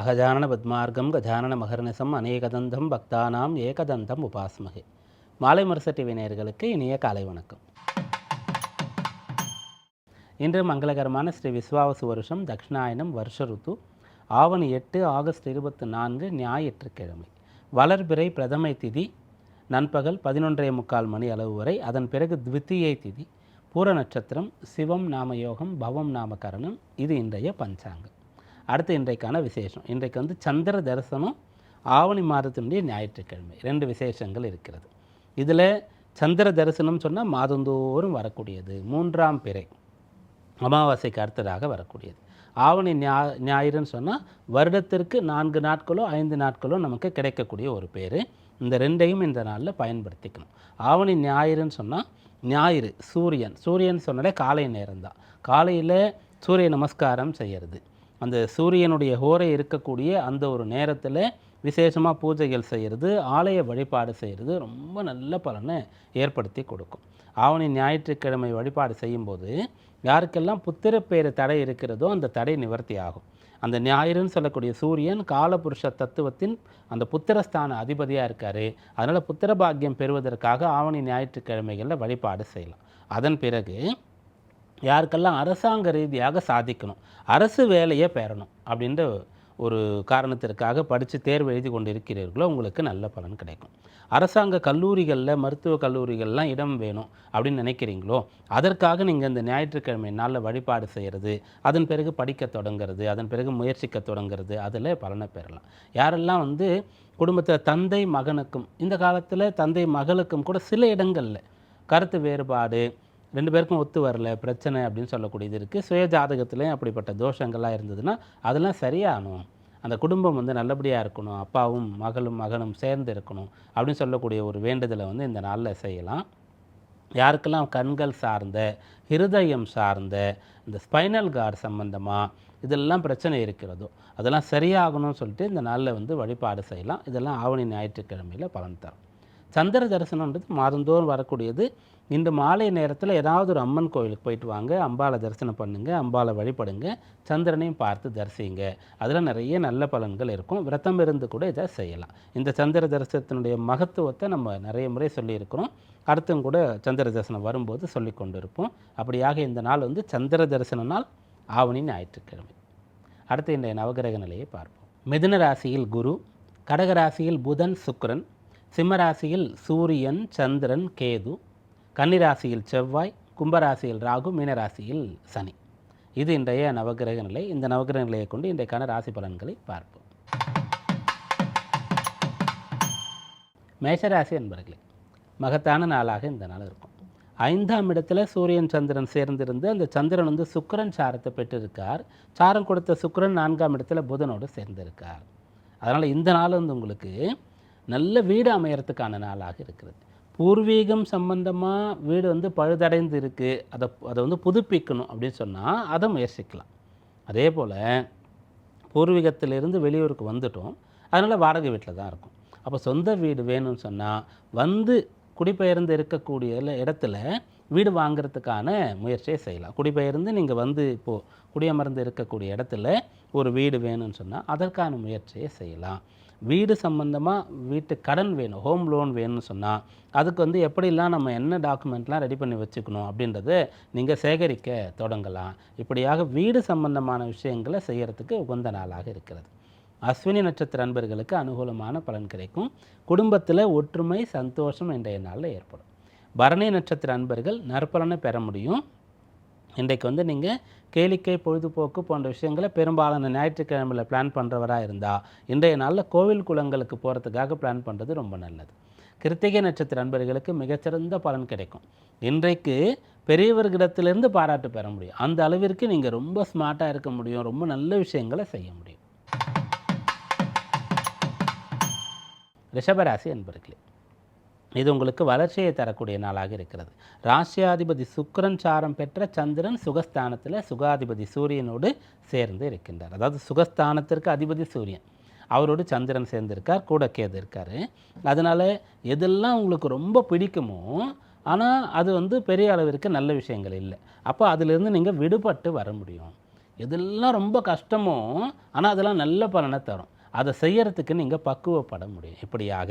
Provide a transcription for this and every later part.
அகஜானன பத்மார்க்கம் கஜானன மகர்நிசம் அநேகதந்தம் பக்தானாம் ஏகதந்தம் உபாஸ்மகே. மாலை மரச டிவி நேயர்களுக்கு இனிய காலை வணக்கம். இன்று மங்களகரமான ஸ்ரீ விஸ்வாவசு வருஷம் தக்ஷிணாயனம் வருஷ ருத்து ஆவணி எட்டு ஆகஸ்ட் இருபத்தி நான்கு ஞாயிற்றுக்கிழமை. வளர்பிறை பிரதமை திதி நண்பகல் பதினொன்றே முக்கால் மணி அளவு வரை அதன் பிறகு த்வித்தியை திதி பூர நட்சத்திரம் சிவம் நாமயோகம் பவம் நாமகரணம் இது இன்றைய பஞ்சாங்கம். அடுத்து இன்றைக்கான விசேஷம். இன்றைக்கு வந்து சந்திர தரிசனம் ஆவணி மாதத்தினுடைய ஞாயிற்றுக்கிழமை. ரெண்டு விசேஷங்கள் இருக்கிறது. இதில் சந்திர தரிசனம் சொன்னால் மாதந்தோறும் வரக்கூடியது. மூன்றாம் பிறை அமாவாசைக்கு அடுத்ததாக வரக்கூடியது. ஆவணி ஞா ஞாயிறுன்னு சொன்னால் வருடத்திற்கு நான்கு நாட்களோ ஐந்து நாட்களோ நமக்கு கிடைக்கக்கூடிய ஒரு பேர். இந்த ரெண்டையும் இந்த நாளில் பயன்படுத்திக்கணும். ஆவணி ஞாயிறுன்னு சொன்னால் ஞாயிறு சூரியன். சூரியன் சொன்னாலே காலை நேரம்தான். காலையில் சூரிய நமஸ்காரம் செய்கிறது. அந்த சூரியனுடைய ஹோரை இருக்கக்கூடிய அந்த ஒரு நேரத்தில் விசேஷமாக பூஜைகள் செய்கிறது ஆலய வழிபாடு செய்கிறது ரொம்ப நல்ல பலனை ஏற்படுத்தி கொடுக்கும். ஆவணி ஞாயிற்றுக்கிழமை வழிபாடு செய்யும்போது யாருக்கெல்லாம் புத்திரப்பேறு தடை இருக்கிறதோ அந்த தடை நிவர்த்தி ஆகும். அந்த ஞாயிறுன்னு சொல்லக்கூடிய சூரியன் காலபுருஷ தத்துவத்தின் அந்த புத்திரஸ்தான அதிபதியாக இருக்கார். அதனால் புத்திர பாக்கியம் பெறுவதற்காக ஆவணி ஞாயிற்றுக்கிழமைகளில் வழிபாடு செய்யலாம். அதன் பிறகு யாருக்கெல்லாம் அரசாங்க ரீதியாக சாதிக்கணும் அரசு வேலையை பெறணும் அப்படின்ற ஒரு காரணத்திற்காக படித்து தேர்வு எழுதி கொண்டு இருக்கிறீர்களோ உங்களுக்கு நல்ல பலன் கிடைக்கும். அரசாங்க கல்லூரிகளில் மருத்துவ கல்லூரிகள்லாம் இடம் வேணும் அப்படின்னு நினைக்கிறீங்களோ அதற்காக நீங்கள் இந்த ஞாயிற்றுக்கிழமை நாளில் வழிபாடு செய்கிறது அதன் பிறகு படிக்க தொடங்குறது அதன் பிறகு முயற்சிக்க தொடங்குறது அதில் பலனை பெறலாம். யாரெல்லாம் வந்து குடும்பத்தில் தந்தை மகனுக்கும் இந்த காலத்தில் தந்தை மகளுக்கும் கூட சில இடங்களில் கருத்து வேறுபாடு ரெண்டு பேருக்கும் ஒத்து வரல பிரச்சனை அப்படின்னு சொல்லக்கூடியது இருக்குது சுய ஜாதகத்துலேயும் அப்படிப்பட்ட தோஷங்கள்லாம் இருந்ததுன்னா அதெல்லாம் சரியாகணும். அந்த குடும்பம் வந்து நல்லபடியாக இருக்கணும். அப்பாவும் மகளும் மகனும் சேர்ந்து இருக்கணும் அப்படின்னு சொல்லக்கூடிய ஒரு வேண்டுதலை வந்து இந்த நாளில் செய்யலாம். யாருக்கெல்லாம் கண்கள் சார்ந்த ஹிருதயம் சார்ந்த இந்த ஸ்பைனல் கார்டு சம்பந்தமாக இதெல்லாம் பிரச்சனை இருக்கிறதோ அதெல்லாம் சரியாகணும்னு சொல்லிட்டு இந்த நாளில் வந்து வழிபாடு செய்யலாம். இதெல்லாம் ஆவணி ஞாயிற்றுக்கிழமையில் பலன் தரும். சந்திர தரிசனம்ன்றது மாதந்தோறும் வரக்கூடியது. இன்று மாலை நேரத்தில் ஏதாவது ஒரு அம்மன் கோயிலுக்கு போயிட்டு வாங்க அம்பாளை தரிசனம் பண்ணுங்கள் அம்பாவை வழிபடுங்க சந்திரனையும் பார்த்து தரிசிங்க அதில் நிறைய நல்ல பலன்கள் இருக்கும். விரதம் இருந்து கூட இதை செய்யலாம். இந்த சந்திர தரிசனத்தினுடைய மகத்துவத்தை நம்ம நிறைய முறை சொல்லியிருக்கிறோம். அடுத்தும் கூட சந்திர தரிசனம் வரும்போது சொல்லி கொண்டு இருப்போம் அப்படியாக இந்த நாள் வந்து சந்திர தரிசன நாள் ஆவணி ஞாயிற்றுக்கிழமை. அடுத்து இன்றைய நவகிரக நிலையை பார்ப்போம். மிதுன ராசியில் குரு கடக ராசியில் புதன் சுக்கரன் சிம்மராசியில் சூரியன் சந்திரன் கேது கன்னிராசியில் செவ்வாய் கும்பராசியில் ராகு மீனராசியில் சனி. இது இன்றைய நவகிரக நிலை. இந்த நவகிரக நிலையை கொண்டு இன்றைக்கான ராசி பலன்களை பார்ப்போம். மேஷராசி என்பர்களே மகத்தான நாளாக இந்த நாள் இருக்கும். ஐந்தாம் இடத்துல சூரியன் சந்திரன் சேர்ந்திருந்து அந்த சந்திரன் வந்து சுக்கிரன் சாரத்தை பெற்றிருக்கார். சாரம் கொடுத்த சுக்கரன் நான்காம் இடத்துல புதனோடு சேர்ந்திருக்கார். அதனால் இந்த நாள் வந்து உங்களுக்கு நல்ல வீடு அமையறதுக்கான நாளாக இருக்கிறது. பூர்வீகம் சம்பந்தமாக வீடு வந்து பழுதடைந்து இருக்குது அதை அதை வந்து புதுப்பிக்கணும் அப்படின்னு சொன்னால் அதை முயற்சிக்கலாம். அதே போல் பூர்வீகத்திலிருந்து வெளியூருக்கு வந்துட்டோம். அதனால் வாடகை வீட்டில் தான் இருக்கும். அப்போ சொந்த வீடு வேணும்னு சொன்னால் வந்து குடிபெயர்ந்து இருக்கக்கூடிய இடத்துல வீடு வாங்குறதுக்கான முயற்சியை செய்யலாம். குடிபெயர்ந்து நீங்கள் வந்து இப்போது குடியமர்ந்து இருக்கக்கூடிய இடத்துல ஒரு வீடு வேணும்னு சொன்னால் அதற்கான முயற்சியை செய்யலாம். வீடு சம்மந்தமாக வீட்டு கடன் வேணும் ஹோம் லோன் வேணும்னு சொன்னால் அதுக்கு வந்து எப்படிலாம் நம்ம என்ன டாக்குமெண்ட்லாம் ரெடி பண்ணி வச்சுக்கணும் அப்படின்றத நீங்கள் சேகரிக்க தொடங்கலாம். இப்படியாக வீடு சம்பந்தமான விஷயங்களை செய்கிறதுக்கு உகந்த நாளாக இருக்கிறது. அஸ்வினி நட்சத்திர அன்பர்களுக்கு அனுகூலமான பலன் கிடைக்கும். குடும்பத்தில் ஒற்றுமை சந்தோஷம் இன்றைய நாளில் ஏற்படும். பரணி நட்சத்திர அன்பர்கள் நற்பலனை பெற முடியும். இன்றைக்கு வந்து நீங்கள் கேளிக்கை பொழுதுபோக்கு போன்ற விஷயங்களை பெரும்பாலான ஞாயிற்றுக்கிழமையில் பிளான் பண்ணுறவராக இருந்தால் இன்றைய நாளில் கோவில் குளங்களுக்கு போகிறதுக்காக பிளான் பண்ணுறது ரொம்ப நல்லது. கிருத்திகை நட்சத்திர நண்பர்களுக்கு மிகச்சிறந்த பலன் கிடைக்கும். இன்றைக்கு பெரியவர்களிடத்திலிருந்து பாராட்டு பெற முடியும். அந்த அளவிற்கு நீங்கள் ரொம்ப ஸ்மார்ட்டாக இருக்க முடியும். ரொம்ப நல்ல விஷயங்களை செய்ய முடியும். ரிஷபராசி என்பர்களே இது உங்களுக்கு வளர்ச்சியை தரக்கூடிய நாளாக இருக்கிறது. ராசியாதிபதி சுக்கரன் சாரம் பெற்ற சந்திரன் சுகஸ்தானத்தில் சுகாதிபதி சூரியனோடு சேர்ந்து இருக்கின்றார். அதாவது சுகஸ்தானத்திற்கு அதிபதி சூரியன். அவரோடு சந்திரன் சேர்ந்திருக்கார் கூட கேது இருக்கார். அதனால் எதெல்லாம் உங்களுக்கு ரொம்ப பிடிக்குமோ ஆனால் அது வந்து பெரிய அளவிற்கு நல்ல விஷயங்கள் இல்லை. அப்போ அதிலிருந்து நீங்கள் விடுபட்டு வர முடியும். எதெல்லாம் ரொம்ப கஷ்டமோ ஆனால் அதெல்லாம் நல்ல பலனை தரும். அதை செய்யறதுக்கு நீங்கள் பக்குவப்பட முடியும். இப்படியாக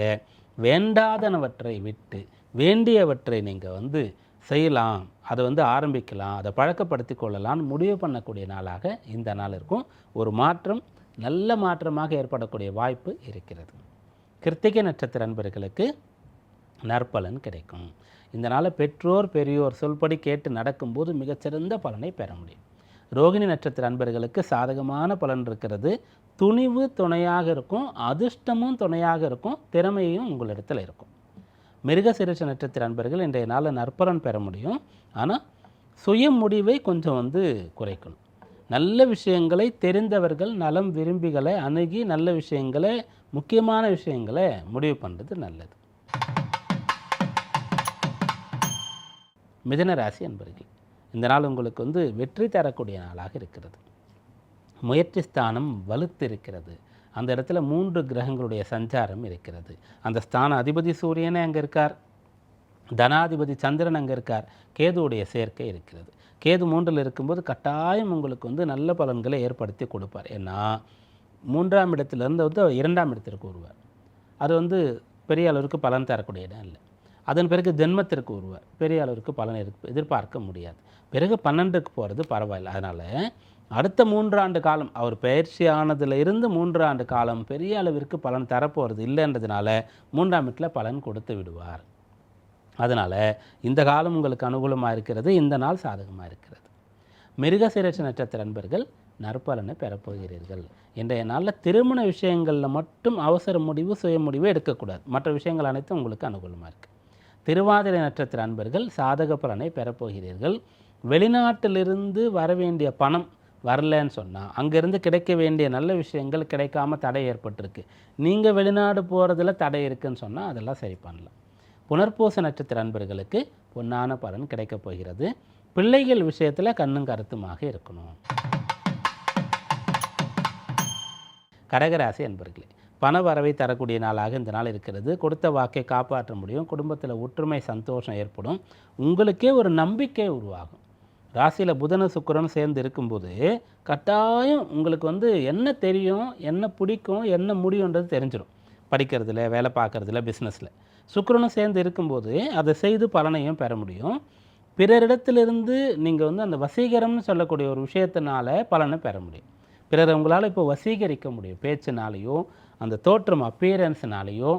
வேண்டாதனவற்றை விட்டு வேண்டியவற்றை நீங்கள் வந்து செய்யலாம் அதை வந்து ஆரம்பிக்கலாம் அதை பழக்கப்படுத்தி கொள்ளலாம்னு முடிவு பண்ணக்கூடிய நாளாக இந்த நாள் இருக்கும். ஒரு மாற்றம் நல்ல மாற்றமாக ஏற்படக்கூடிய வாய்ப்பு இருக்கிறது. கிருத்திகை நட்சத்திர அன்பர்களுக்கு நற்பலன் கிடைக்கும். இந்த நாளை பெற்றோர் பெரியோர் சொல்படி கேட்டு நடக்கும்போது மிகச்சிறந்த பலனை பெற முடியும். ரோகிணி நட்சத்திர அன்பர்களுக்கு சாதகமான பலன் இருக்கிறது. துணிவு துணையாக இருக்கும் அதிர்ஷ்டமும் துணையாக இருக்கும் திறமையும் உங்களிடத்தில் இருக்கும். மிருகசிரிஷ நட்சத்திர அன்பர்கள் இன்றைய நாளில் நற்பலன் பெற முடியும். ஆனால் சுய முடிவை கொஞ்சம் வந்து குறைக்கணும். நல்ல விஷயங்களை தெரிந்தவர்கள் நலம் விரும்பிகளை அணுகி நல்ல விஷயங்களை முக்கியமான விஷயங்களை முடிவு பண்ணுறது நல்லது. மிதன ராசி அன்பர்கள் இந்த நாள் உங்களுக்கு வந்து வெற்றி தரக்கூடிய நாளாக இருக்கிறது. முயற்சி ஸ்தானம் வலுத்து இருக்கிறது அந்த இடத்துல மூன்று கிரகங்களுடைய சஞ்சாரம் இருக்கிறது. அந்த ஸ்தான அதிபதி சூரியனே அங்கே இருக்கார். தனாதிபதி சந்திரன் அங்கே இருக்கார். கேதுவுடைய சேர்க்கை இருக்கிறது. கேது மூன்றில் இருக்கும்போது கட்டாயம் உங்களுக்கு வந்து நல்ல பலன்களை ஏற்படுத்தி கொடுப்பார். ஏன்னா மூன்றாம் இடத்துலேருந்து வந்து இரண்டாம் இடத்திற்கு வருவார். அது வந்து பெரிய அளவிற்கு பலன் தரக்கூடிய இடம் இல்லை. அதன் பிறகு ஜென்மத்திற்கு வருவார். பெரிய அளவிற்கு பலன் எதிர்பார்க்க முடியாது. பிறகு பன்னெண்டுக்கு போகிறது பரவாயில்லை. அதனால் அடுத்த மூன்றாண்டு காலம் அவர் பயிற்சி ஆனதுல மூன்றாண்டு காலம் பெரிய அளவிற்கு பலன் தரப்போகிறது இல்லைன்றதுனால மூன்றாம் வீட்டில் பலன் கொடுத்து விடுவார். அதனால் இந்த காலம் உங்களுக்கு அனுகூலமாக இருக்கிறது இந்த நாள் சாதகமாக இருக்கிறது. மிருகசிரட்ச நட்சத்திர நண்பர்கள் நற்பலனை பெறப்போகிறீர்கள் இன்றைய நாளில் திருமண விஷயங்களில் மட்டும் அவசர முடிவு சுய முடிவு எடுக்கக்கூடாது. மற்ற விஷயங்கள் அனைத்தும் உங்களுக்கு அனுகூலமாக இருக்குது திருவாதிரை நட்சத்திர அன்பர்கள் சாதக பலனை பெறப்போகிறீர்கள் வெளிநாட்டிலிருந்து வர வேண்டிய பணம் வரலன்னு சொன்னால் அங்கேருந்து கிடைக்க வேண்டிய நல்ல விஷயங்கள் கிடைக்காம தடை ஏற்பட்டிருக்கு. நீங்கள் வெளிநாடு போகிறதுல தடை இருக்குன்னு சொன்னால் அதெல்லாம் சரி பண்ணலாம். புனர்பூச நட்சத்திர அன்பர்களுக்கு பொன்னான பலன் கிடைக்கப் போகிறது. பிள்ளைகள் விஷயத்தில் கண்ணும் கருத்துமாக இருக்கணும். கடகராசி அன்பர்களே பண வரவை தரக்கூடிய நாளாக இந்த நாள் இருக்கிறது. கொடுத்த வாக்கை காப்பாற்ற முடியும். குடும்பத்தில் ஒற்றுமை சந்தோஷம் ஏற்படும். உங்களுக்கே ஒரு நம்பிக்கை உருவாகும். ராசியில் புதன சுக்கரன் சேர்ந்து இருக்கும்போது கட்டாயம் உங்களுக்கு வந்து என்ன தெரியும் என்ன பிடிக்கும் என்ன முடியுன்றது தெரிஞ்சிடும் படிக்கிறதுல வேலை பார்க்குறதுல பிஸ்னஸில் சுக்கரனும் சேர்ந்து இருக்கும்போது அதை செய்து பலனையும் பெற முடியும். பிறரிடத்திலிருந்து நீங்கள் வந்து அந்த வசீகரம்னு சொல்லக்கூடிய ஒரு விஷயத்தினால பலனை பெற முடியும். பிறர் உங்களால் இப்போ வசீகரிக்க முடியும். பேச்சினாலேயோ அந்த தோற்றம் அப்பியரன்ஸ்னாலேயோ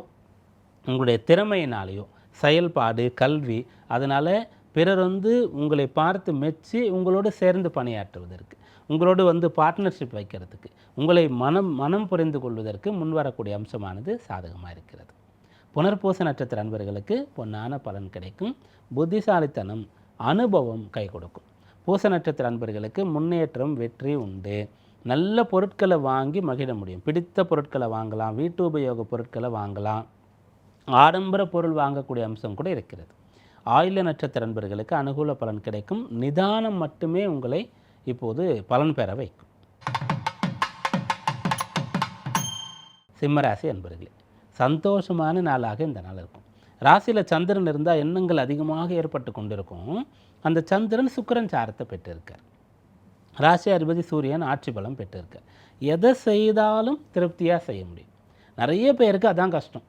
உங்களுடைய திறமையினாலேயோ செயல்பாடு கல்வி அதனால் பிறர் வந்து உங்களை பார்த்து மெச்சி உங்களோடு சேர்ந்து பணியாற்றுவதற்கு உங்களோடு வந்து பார்ட்னர்ஷிப் வைக்கிறதுக்கு உங்களை மனம் மனம் புரிந்து கொள்வதற்கு முன்வரக்கூடிய அம்சமானது சாதகமாக இருக்கிறது. புனர்பூச நட்சத்திர அன்பர்களுக்கு பொன்னான பலன் கிடைக்கும். புத்திசாலித்தனம் அனுபவம் கை கொடுக்கும். பூச நட்சத்திர அன்பர்களுக்கு முன்னேற்றம் வெற்றி உண்டு. நல்ல பொருட்களை வாங்கி மகிழ முடியும். பிடித்த பொருட்களை வாங்கலாம் வீட்டு உபயோக பொருட்களை வாங்கலாம். ஆடம்பர பொருள் வாங்கக்கூடிய அம்சம் கூட இருக்கிறது. ஆயுள நட்சத்திர நண்பர்களுக்கு அனுகூல பலன் கிடைக்கும். நிதானம் மட்டுமே உங்களை இப்போது பலன் பெற வைக்கும். சிம்மராசி அன்பர்களே சந்தோஷமான நாளாக இந்த நாள் இருக்கும். ராசியில் சந்திரன் இருந்தால் எண்ணங்கள் அதிகமாக ஏற்பட்டு கொண்டிருக்கும். அந்த சந்திரன் சுக்கிரன் சாரத்தை பெற்றிருக்கார். ராசி அதிபதி சூரியன் ஆட்சி பலம் பெற்றிருக்கார். எதை செய்தாலும் திருப்தியாக செய்ய முடியும். நிறைய பேருக்கு அதான் கஷ்டம்.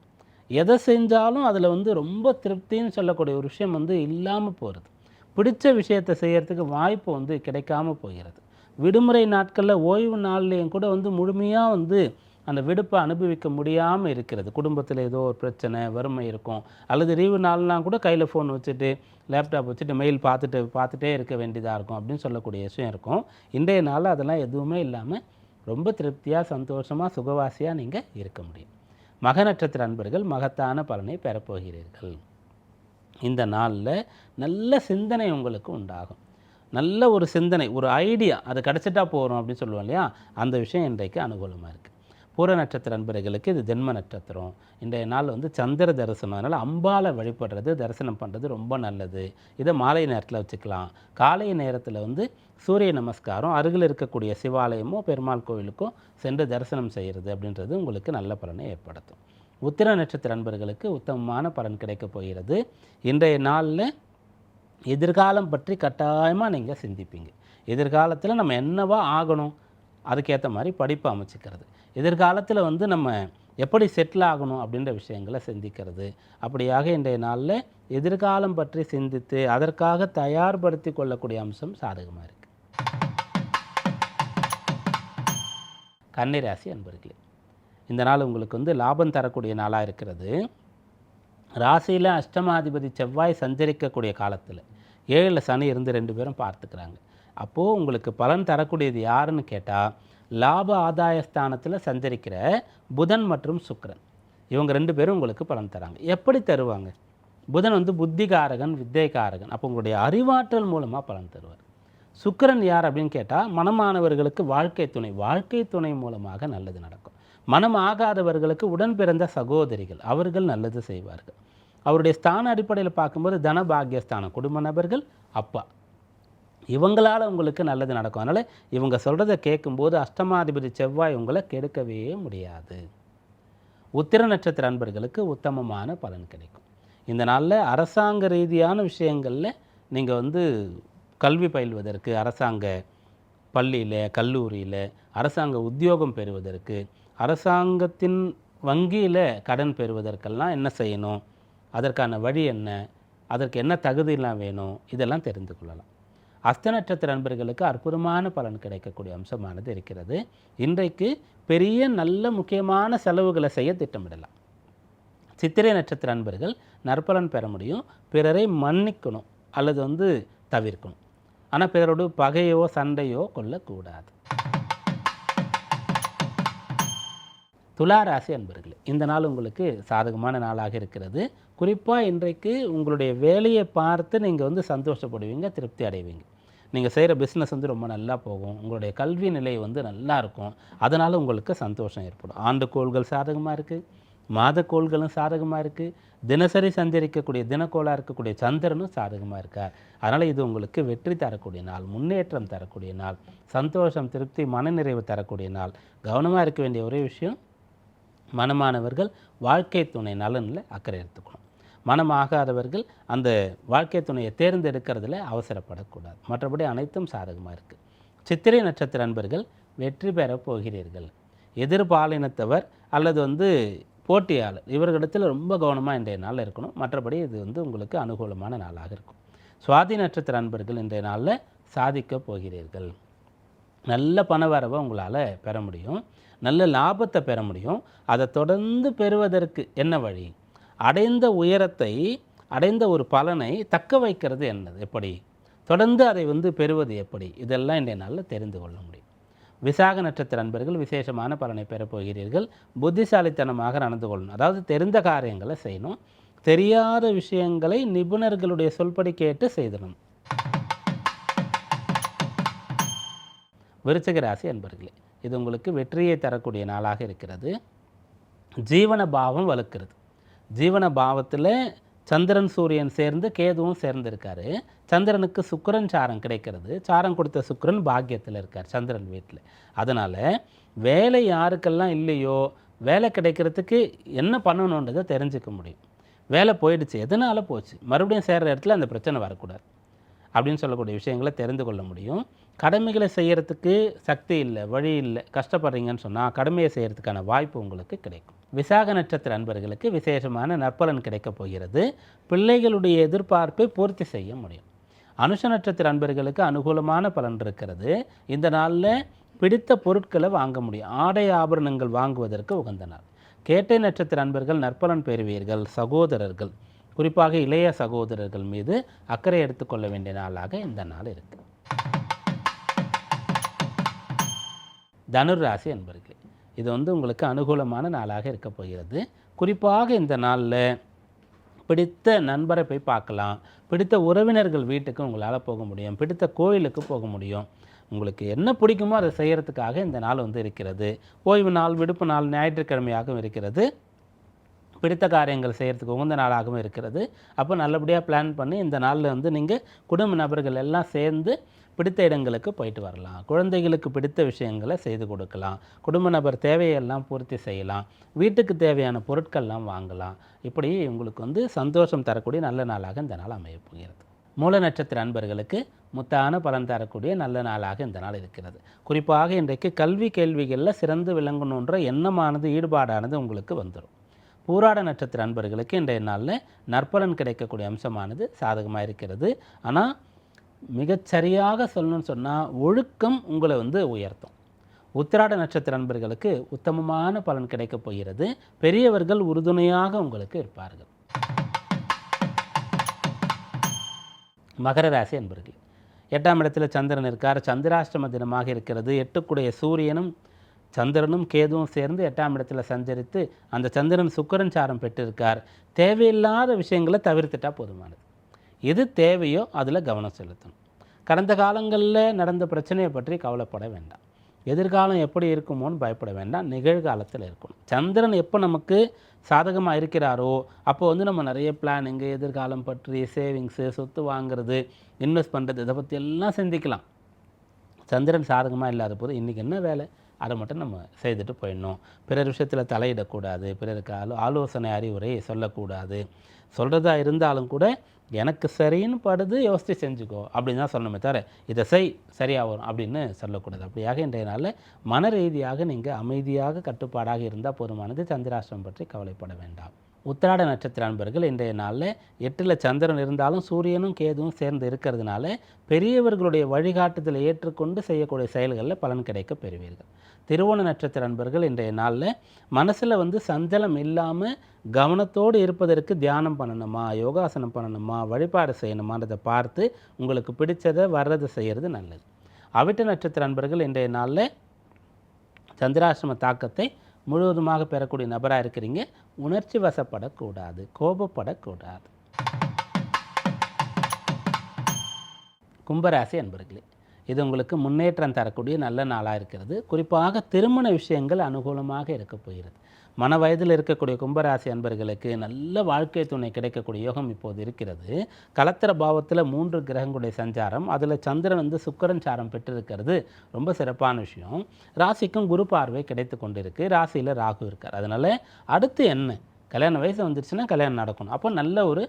எதை செஞ்சாலும் அதில் வந்து ரொம்ப திருப்தின்னு சொல்லக்கூடிய ஒரு விஷயம் வந்து இல்லாமல் போகிறது பிடிச்ச விஷயத்தை செய்கிறதுக்கு வாய்ப்பு வந்து கிடைக்காம போகிறது. விடுமுறை நாட்களில் ஓய்வு நாள்லேயும் கூட வந்து முழுமையாக வந்து அந்த விடுப்பை அனுபவிக்க முடியாமல் இருக்கிறது. குடும்பத்தில் ஏதோ ஒரு பிரச்சனை வறுமை இருக்கும். அல்லது ரீவு நாள்லாம் கூட கையில் ஃபோன் வச்சுட்டு லேப்டாப் வச்சுட்டு மெயில் பார்த்துட்டு பார்த்துட்டே இருக்க வேண்டியதாக இருக்கும் அப்படின்னு சொல்லக்கூடிய விஷயம் இருக்கும். இன்றைய நாள் அதெல்லாம் எதுவுமே இல்லாமல் ரொம்ப திருப்தியாக சந்தோஷமாக சுகவாசியாக நீங்கள் இருக்க முடியும். மக நட்சத்திர அன்பர்கள் மகத்தான பலனை பெறப்போகிறீர்கள் இந்த நாளில் நல்ல சிந்தனை உங்களுக்கு உண்டாகும். நல்ல ஒரு சிந்தனை ஒரு ஐடியா அது கிடச்சிட்டா போகிறோம் அப்படின்னு சொல்லுவோம் இல்லையா? அந்த விஷயம் இன்றைக்கு அனுகூலமாக இருக்குது பூர நட்சத்திர அன்பர்களுக்கு இது ஜென்ம நட்சத்திரம். இன்றைய நாள் வந்து சந்திர தரிசனம். அதனால் அம்பாலை வழிபடுறது தரிசனம் பண்ணுறது ரொம்ப நல்லது. இதை மாலை நேரத்தில் வச்சுக்கலாம். காலை நேரத்தில் வந்து சூரிய நமஸ்காரம் அருகில் இருக்கக்கூடிய சிவாலயமோ பெருமாள் கோவிலுக்கோ சென்று தரிசனம் செய்கிறது அப்படின்றது உங்களுக்கு நல்ல பலனை ஏற்படுத்தும். உத்திர நட்சத்திர அன்பர்களுக்கு உத்தமமான பலன் கிடைக்கப் போகிறது. இன்றைய நாளில் எதிர்காலம் பற்றி கட்டாயமாக நீங்கள் சிந்திப்பீங்க. எதிர்காலத்தில் நம்ம என்னவா ஆகணும்? அதுக்கேற்ற மாதிரி படிப்பு அமைச்சிக்கிறது. எதிர்காலத்தில் வந்து நம்ம எப்படி செட்டில் ஆகணும் அப்படின்ற விஷயங்களை சிந்திக்கிறது. அப்படியாக இன்றைய நாளில் எதிர்காலம் பற்றி சிந்தித்து அதற்காக தயார்படுத்தி கொள்ளக்கூடிய அம்சம் சாதகமாக இருக்குது கன்னிராசி அன்பர்களே இந்த நாள் உங்களுக்கு வந்து லாபம் தரக்கூடிய நாளாக இருக்கிறது. ராசியில் அஷ்டமாதிபதி செவ்வாய் சஞ்சரிக்கக்கூடிய காலத்தில் ஏழில் சனி இருந்து ரெண்டு பேரும் பார்த்துக்கிறாங்க. அப்போது உங்களுக்கு பலன் தரக்கூடியது யாருன்னு கேட்டால் லாப ஆதாய ஸ்தானத்தில் சஞ்சரிக்கிற புதன் மற்றும் சுக்கரன். இவங்க ரெண்டு பேரும் உங்களுக்கு பலன் தராங்க. எப்படி தருவாங்க? புதன் வந்து புத்திகாரகன் வித்தைகாரகன் அப்போ உங்களுடைய அறிவாற்றல் மூலமாக பலன் தருவார். சுக்கரன் யார் அப்படின்னு கேட்டால் மனமானவர்களுக்கு வாழ்க்கை துணை வாழ்க்கை துணை மூலமாக நல்லது நடக்கும். மனம் ஆகாதவர்களுக்கு உடன் பிறந்த சகோதரிகள் அவர்கள் நல்லது செய்வார்கள். அவருடைய ஸ்தான அடிப்படையில் பார்க்கும்போது தனபாகியஸ்தானம் குடும்ப நபர்கள் அப்பா. இவங்களால் உங்களுக்கு நல்லது நடக்கும். அதனால் இவங்க சொல்கிறத கேட்கும்போது அஷ்டமாதிபதி செவ்வாய் உங்களை கெடுக்கவே முடியாது. உத்திர நட்சத்திர அன்பர்களுக்கு உத்தமமான பலன் கிடைக்கும். இந்த நாளில் அரசாங்க ரீதியான விஷயங்களில் நீங்கள் வந்து கல்வி பயில்வதற்கு அரசாங்க பள்ளியில் கல்லூரியில் அரசாங்க உத்தியோகம் பெறுவதற்கு அரசாங்கத்தின் வங்கியில் கடன் பெறுவதற்கெல்லாம் என்ன செய்யணும்? அதற்கான வழி என்ன? அதற்கு என்ன தகுதியெல்லாம் வேணும்? இதெல்லாம் தெரிந்து கொள்ளலாம். அஸ்த நட்சத்திர நண்பர்களுக்கு அற்புதமான பலன் கிடைக்கக்கூடிய அம்சமானது இருக்கிறது. இன்றைக்கு பெரிய நல்ல முக்கியமான செலவுகளை செய்ய திட்டமிடலாம். சித்திரை நட்சத்திர நண்பர்கள் நற்பலன் பெற முடியும். பிறரை மன்னிக்கணும் அல்லது வந்து தவிர்க்கணும். ஆனால் பிறரோடு பகையோ சண்டையோ கொள்ளக்கூடாது. துலா ராசி அன்பர்களே இந்த நாள் உங்களுக்கு சாதகமான நாளாக இருக்கிறது. குறிப்பாக இன்றைக்கு உங்களுடைய வேலையை பார்த்து நீங்கள் வந்து சந்தோஷப்படுவீங்க திருப்தி அடைவீங்க. நீங்கள் செய்கிற பிஸ்னஸ் வந்து ரொம்ப நல்லா போகும். உங்களுடைய கல்வி நிலை வந்து நல்லா இருக்கும். அதனால் உங்களுக்கு சந்தோஷம் ஏற்படும். ஆண்டு கோள்கள் சாதகமாக இருக்குது மாத கோள்களும் சாதகமாக இருக்குது தினசரி சந்தரிக்கக்கூடிய தினக்கோளாக இருக்கக்கூடிய சந்திரனும் சாதகமாக இருக்கார். அதனால் இது உங்களுக்கு வெற்றி தரக்கூடிய நாள் முன்னேற்றம் தரக்கூடிய நாள் சந்தோஷம் திருப்தி மனநிறைவு தரக்கூடிய நாள். கவனமாக இருக்க வேண்டிய ஒரே விஷயம் மனமானவர்கள் வாழ்க்கை துணை நலனில் அக்கறை எடுத்துக்கணும். மனமாகாதவர்கள் அந்த வாழ்க்கை துணையை தேர்ந்தெடுக்கிறதுல அவசரப்படக்கூடாது. மற்றபடி அனைத்தும் சாதகமாக இருக்குது சித்திரை நட்சத்திர அன்பர்கள் வெற்றி பெறப் போகிறீர்கள். எதிர்பாலினத்தவர் அல்லது வந்து போட்டியாளர் இவர்களிடத்தில் ரொம்ப கவனமாக இன்றைய நாளில் இருக்கணும். மற்றபடி இது வந்து உங்களுக்கு அனுகூலமான நாளாக இருக்கும். சுவாதி நட்சத்திர அன்பர்கள் இன்றைய நாளில் சாதிக்கப் போகிறீர்கள். நல்ல பணவரவை உங்களால் பெற முடியும். நல்ல லாபத்தை பெற முடியும். அதை தொடர்ந்து பெறுவதற்கு என்ன வழி? அடைந்த உயரத்தை அடைந்த ஒரு பலனை தக்க வைக்கிறது என்னது எப்படி? தொடர்ந்து அதை வந்து பெறுவது எப்படி? இதெல்லாம் இன்றைய நாளில் தெரிந்து கொள்ள முடியும். விசாக நட்சத்திர அன்பர்கள் விசேஷமான பலனை பெறப்போகிறீர்கள் புத்திசாலித்தனமாக நடந்து கொள்ளணும். அதாவது தெரிந்த காரியங்களை செய்யணும். தெரியாத விஷயங்களை நிபுணர்களுடைய சொல்படி கேட்டு செய்திடணும் விருச்சகராசி அன்பர்களே இது உங்களுக்கு வெற்றியை தரக்கூடிய நாளாக இருக்கிறது. ஜீவன பாவம் வலுக்கிறது. ஜீவன பாவத்தில் சந்திரன் சூரியன் சேர்ந்து கேதுவும் சேர்ந்திருக்காரு. சந்திரனுக்கு சுக்கரன் சாரம் கிடைக்கிறது. சாரம் கொடுத்த சுக்கரன் பாக்கியத்தில் இருக்கார் சந்திரன் வீட்டில். அதனால் வேலை யாருக்கெல்லாம் இல்லையோ வேலை கிடைக்கிறதுக்கு என்ன பண்ணணுன்றதை தெரிஞ்சுக்க முடியும். வேலை போயிடுச்சு எதனால் போச்சு? மறுபடியும் சேர்கிற இடத்துல அந்த பிரச்சனை வரக்கூடாது. அப்படின்னு சொல்லக்கூடிய விஷயங்களை தெரிந்து கொள்ள முடியும். கடமைகளை செய்கிறதுக்கு சக்தி இல்லை வழி இல்லை கஷ்டப்படுறீங்கன்னு சொன்னால் கடமையை செய்கிறதுக்கான வாய்ப்பு உங்களுக்கு கிடைக்கும். விசாக நட்சத்திர அன்பர்களுக்கு விசேஷமான நற்பலன் கிடைக்கப் போகிறது. பிள்ளைகளுடைய எதிர்பார்ப்பை பூர்த்தி செய்ய முடியும். அனுஷ நட்சத்திர அன்பர்களுக்கு அனுகூலமான பலன் இருக்கிறது. இந்த நாளில் பிடித்த பொருட்களை வாங்க முடியும். ஆடை ஆபரணங்கள் வாங்குவதற்கு உகந்த நாள். கேட்டை நட்சத்திர அன்பர்கள் நற்பலன் பெறுவீர்கள். சகோதரர்கள் குறிப்பாக இளைய சகோதரர்கள் மீது அக்கறை எடுத்துக்கொள்ள வேண்டிய நாளாக இந்த நாள் இருக்குது தனுர் ராசி என்பர்களே இது வந்து உங்களுக்கு அனுகூலமான நாளாக இருக்க போகிறது. குறிப்பாக இந்த நாளில் பிடித்த நண்பரை போய் பார்க்கலாம். பிடித்த உறவினர்கள் வீட்டுக்கு உங்களால் போக முடியும். பிடித்த கோயிலுக்கு போக முடியும். உங்களுக்கு என்ன பிடிக்குமோ அதை செய்கிறதுக்காக இந்த நாள் வந்து இருக்கிறது. ஓய்வு நாள் விடுப்பு நாள் ஞாயிற்றுக்கிழமையாகவும் இருக்கிறது. பிடித்த காரியங்கள் செய்கிறதுக்கு உகந்த நாளாகவும் இருக்கிறது. அப்போ நல்லபடியாக பிளான் பண்ணி இந்த நாளில் வந்து நீங்கள் குடும்ப நபர்கள் எல்லாம் சேர்ந்து பிடித்த இடங்களுக்கு போயிட்டு வரலாம். குழந்தைகளுக்கு பிடித்த விஷயங்களை செய்து கொடுக்கலாம். குடும்ப நபர் தேவையெல்லாம் பூர்த்தி செய்யலாம். வீட்டுக்கு தேவையான பொருட்கள்லாம் வாங்கலாம். இப்படி உங்களுக்கு வந்து சந்தோஷம் தரக்கூடிய நல்ல நாளாக இந்த நாள் அமையப் போகிறது. மூல நட்சத்திர அன்பர்களுக்கு முத்தான பலன் தரக்கூடிய நல்ல நாளாக இந்த நாள் இருக்கிறது. குறிப்பாக இன்றைக்கு கல்வி கேள்விகளில் சிறந்து விளங்கணுன்ற எண்ணமானது ஈடுபாடானது உங்களுக்கு வந்துடும் பூராட நட்சத்திர அன்பர்களுக்கு இன்றைய நாளில் நற்பலன் கிடைக்கக்கூடிய அம்சமானது சாதகமாக இருக்கிறது. ஆனால் மிகச்சரியாக சொல்லணும்னு சொன்னால் ஒழுக்கம் உங்களை வந்து உயர்த்தும். உத்திராட நட்சத்திர நண்பர்களுக்கு உத்தமமான பலன் கிடைக்கப் போகிறது. பெரியவர்கள் உறுதுணையாக உங்களுக்கு இருப்பார்கள். மகர ராசி அன்பர்கள் எட்டாம் இடத்தில் சந்திரன் இருக்கார். சந்திராஷ்டம தினமாக இருக்கிறது. எட்டுக்குடைய சூரியனும் சந்திரனும் கேதுவும் சேர்ந்து எட்டாம் இடத்துல சஞ்சரித்து அந்த சந்திரன் சுக்கிரன் சாரம் பெற்றிருக்கார். தேவையில்லாத விஷயங்களை தவிர்த்துட்டா போதுமானது. எது தேவையோ அதில் கவனம் செலுத்தணும். கடந்த காலங்களில் நடந்த பிரச்சனையை பற்றி கவலைப்பட வேண்டாம். எதிர்காலம் எப்படி இருக்குமோன்னு பயப்பட வேண்டாம். நிகழ்காலத்தில் இருக்கணும். சந்திரன் எப்போ நமக்கு சாதகமாக இருக்கிறாரோ அப்போ வந்து நம்ம நிறைய பிளானிங்கு எதிர்காலம் பற்றி சேவிங்ஸு சொத்து வாங்குறது இன்வெஸ்ட் பண்ணுறது இதை பற்றி எல்லாம் சிந்திக்கலாம். சந்திரன் சாதகமாக இல்லாத போது இன்றைக்கி என்ன வேலை? அதை மட்டும் நம்ம செய்துட்டு போயிடணும். பிறர் விஷயத்தில் தலையிடக்கூடாது. பிறருக்கு ஆலோ ஆலோசனை அறிவுரை சொல்லக்கூடாது. சொல்கிறதா இருந்தாலும் கூட எனக்கு சரின்னு படுது யோசித்து செஞ்சுக்கோ. அப்படின்னு தான் சொல்லணுமே தவிர இதை செய் சரியாக வரும் அப்படின்னு சொல்லக்கூடாது. அப்படியாக இன்றைய நாளில் மன ரீதியாக நீங்கள் அமைதியாக கட்டுப்பாடாக இருந்தால் போதுமானது சந்திராஷ்டிரம் பற்றி கவலைப்பட வேண்டாம். உத்திராட நட்சத்திர அன்பர்கள் இன்றைய நாளில் எட்டில் சந்திரன் இருந்தாலும் சூரியனும் கேதுவும் சேர்ந்து இருக்கிறதுனால பெரியவர்களுடைய வழிகாட்டுதலை ஏற்றுக்கொண்டு செய்யக்கூடிய செயல்களில் பலன் கிடைக்க பெறுவீர்கள். திருவோண நட்சத்திர அன்பர்கள் இன்றைய நாளில் மனசில் வந்து சஞ்சலம் இல்லாமல் கவனத்தோடு இருப்பதற்கு தியானம் பண்ணணுமா யோகாசனம் பண்ணணுமா வழிபாடு செய்யணுமான்றதை பார்த்து உங்களுக்கு பிடிச்சதை வர்றதை செய்கிறது நல்லது. அவிட்ட நட்சத்திர அன்பர்கள் இன்றைய நாளில் சந்திராசிரம தாக்கத்தை முழுவதுமாக பெறக்கூடிய நபராக இருக்கிறீங்க. உணர்ச்சி வசப்படக்கூடாது கோபப்படக்கூடாது. கும்பராசி அன்பர்களே இது உங்களுக்கு முன்னேற்றம் தரக்கூடிய நல்ல நாளாக இருக்கிறது. குறிப்பாக திருமண விஷயங்கள் அனுகூலமாக இருக்க போகிறது. மன வயதில் இருக்கக்கூடிய கும்பராசி அன்பர்களுக்கு நல்ல வாழ்க்கை துணை கிடைக்கக்கூடிய யோகம் இப்போது இருக்கிறது. கலத்திர பாவத்தில் மூன்று கிரகங்களுடைய சஞ்சாரம் அதில் சந்திரன் வந்து சுக்கரன் சாரம் பெற்றிருக்கிறது. ரொம்ப சிறப்பான விஷயம். ராசிக்கும் குரு பார்வை கிடைத்து கொண்டிருக்கு. ராசியில் ராகு இருக்கார். அதனால் அடுத்து என்ன? கல்யாண வயசு வந்துருச்சுன்னா கல்யாணம் நடக்கணும். அப்போ நல்ல ஒரு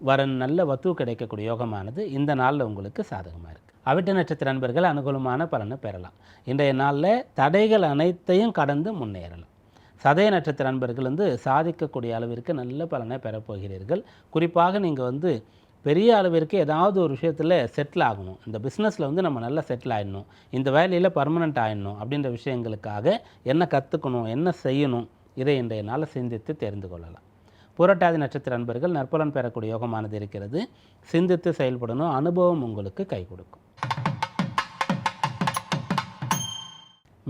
வரன் நல்ல வத்து கிடைக்கக்கூடிய யோகமானது இந்த நாளில் உங்களுக்கு சாதகமாக இருக்குது அவிட்ட நட்சத்திர நண்பர்கள் அனுகூலமான பலனை பெறலாம். இன்றைய நாளில் தடைகள் அனைத்தையும் கடந்து முன்னேறலாம். சதய நட்சத்திர நண்பர்கள் வந்து சாதிக்கக்கூடிய அளவிற்கு நல்ல பலனை பெறப்போகிறீர்கள் குறிப்பாக நீங்கள் வந்து பெரிய அளவிற்கு ஏதாவது ஒரு விஷயத்தில் செட்டில் ஆகணும். இந்த பிஸ்னஸில் வந்து நம்ம நல்லா செட்டில் ஆகிடணும் இந்த வேலையில் பர்மனெண்ட் ஆகிடணும் அப்படின்ற விஷயங்களுக்காக என்ன கற்றுக்கணும் என்ன செய்யணும் இதை இன்றைய நாளில் சிந்தித்து தெரிந்து கொள்ளலாம். புரட்டாதி நட்சத்திர நண்பர்கள் நற்பலன் பெறக்கூடிய யோகமானது இருக்கிறது. சிந்தித்து செயல்படணும். அனுபவம் உங்களுக்கு கை கொடுக்கும்.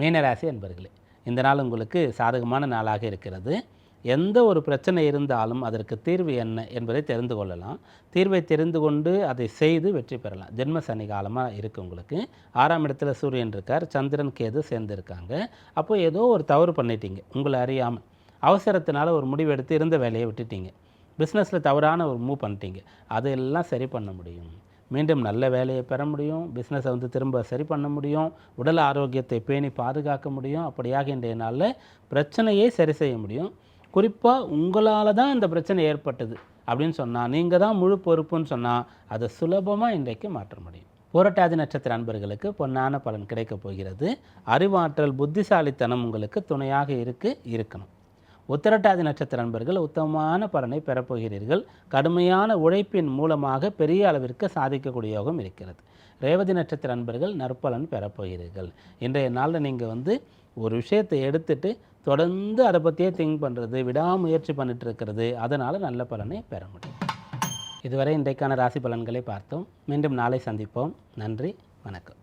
மீனராசி அன்பர்களே இந்த நாள் உங்களுக்கு சாதகமான நாளாக இருக்கிறது. எந்த ஒரு பிரச்சனை இருந்தாலும் அதற்கு தீர்வு என்ன என்பதை தெரிந்து கொள்ளலாம். தீர்வை தெரிந்து கொண்டு அதை செய்து வெற்றி பெறலாம். ஜென்ம சனி காலமாக இருக்குது உங்களுக்கு. ஆறாம் இடத்துல சூரியன் இருக்கார் சந்திரன் கேது சேர்ந்துருக்காங்க. அப்போ ஏதோ ஒரு தவறு பண்ணிட்டீங்க. உங்களை அறியாமல் அவசரத்தினால ஒரு முடிவு எடுத்து இருந்த வேலையை விட்டுட்டீங்க. பிஸ்னஸில் தவறான ஒரு மூவ் பண்ணிட்டீங்க. அதையெல்லாம் சரி பண்ண முடியும். மீண்டும் நல்ல வேலையை பெற முடியும் பிஸ்னஸை வந்து திரும்ப சரி பண்ண முடியும் உடல் ஆரோக்கியத்தை பேணி பாதுகாக்க முடியும். அப்படியாக இன்றைய நாளில் பிரச்சனையை சரி செய்ய முடியும். குறிப்பாக உங்களால் தான் இந்த பிரச்சனை ஏற்பட்டது அப்படின்னு சொன்னால் நீங்கள் தான் முழு பொறுப்புன்னு சொன்னால் அதை சுலபமாக இன்றைக்கு மாற்ற முடியும். புரட்டாதி நட்சத்திர அன்பர்களுக்கு பொன்னான பலன் கிடைக்கப் போகிறது. அறிவாற்றல் புத்திசாலித்தனம் உங்களுக்கு துணையாக இருக்கு இருக்கணும். உத்திரட்டாதி நட்சத்திர நண்பர்கள் உத்தமமான பலனை பெறப்போகிறீர்கள். கடுமையான உழைப்பின் மூலமாக பெரிய அளவிற்கு சாதிக்கக்கூடிய யோகம் இருக்கிறது. ரேவதி நட்சத்திர நண்பர்கள் நற்பலன் பெறப்போகிறீர்கள். இன்றைய நாளில் நீங்கள் வந்து ஒரு விஷயத்தை எடுத்துட்டு தொடர்ந்து அதை பற்றியே திங்க் பண்ணுறது விடாமுயற்சி பண்ணிட்டு இருக்கிறது அதனால் நல்ல பலனை பெற முடியும். இதுவரை இன்றைக்கான ராசி பலன்களை பார்த்தோம். மீண்டும் நாளை சந்திப்போம். நன்றி வணக்கம்.